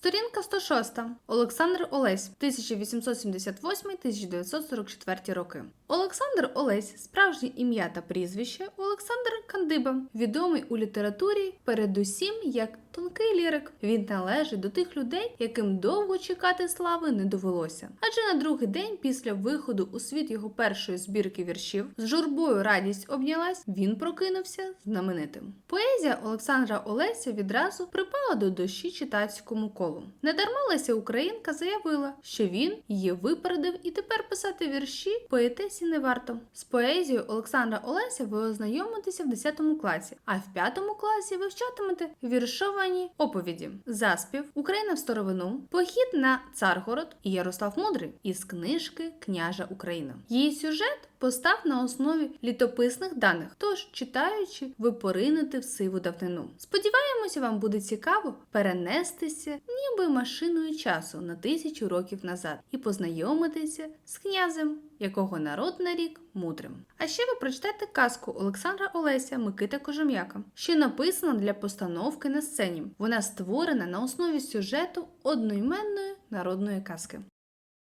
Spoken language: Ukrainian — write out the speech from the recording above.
Сторінка 106. Олександр Олесь, 1878-1944 роки. Олександр Олесь, справжнє ім'я та прізвище Олександр Кандиба, відомий у літературі передусім як тонкий лірик. Він належить до тих людей, яким довго чекати слави не довелося. Адже на другий день після виходу у світ його першої збірки віршів з журбою радість обнялась, він прокинувся знаменитим. Поезія Олександра Олеся відразу припала до душі читацькому колу. Недарма Леся Українка заявила, що він її випередив і тепер писати вірші поетесі не варто. З поезією Олександра Олеся ви ознайомитеся в 10 класі, а в 5 класі вивчатимете віршовані оповіді, заспів, Україна в старовину, похід на Царгород і Ярослав Мудрий із книжки Княжа Україна. Її сюжет постав на основі літописних даних, тож читаючи, ви поринете в сиву давнину. Сподіваємося, вам буде цікаво перенестися ніби машиною часу на тисячу років назад і познайомитися з князем, якого народ нарік мудрим. А ще ви прочитаєте казку Олександра Олеся Микита Кожем'яка, що написана для постановки на сцені. Вона створена на основі сюжету одноіменної народної казки.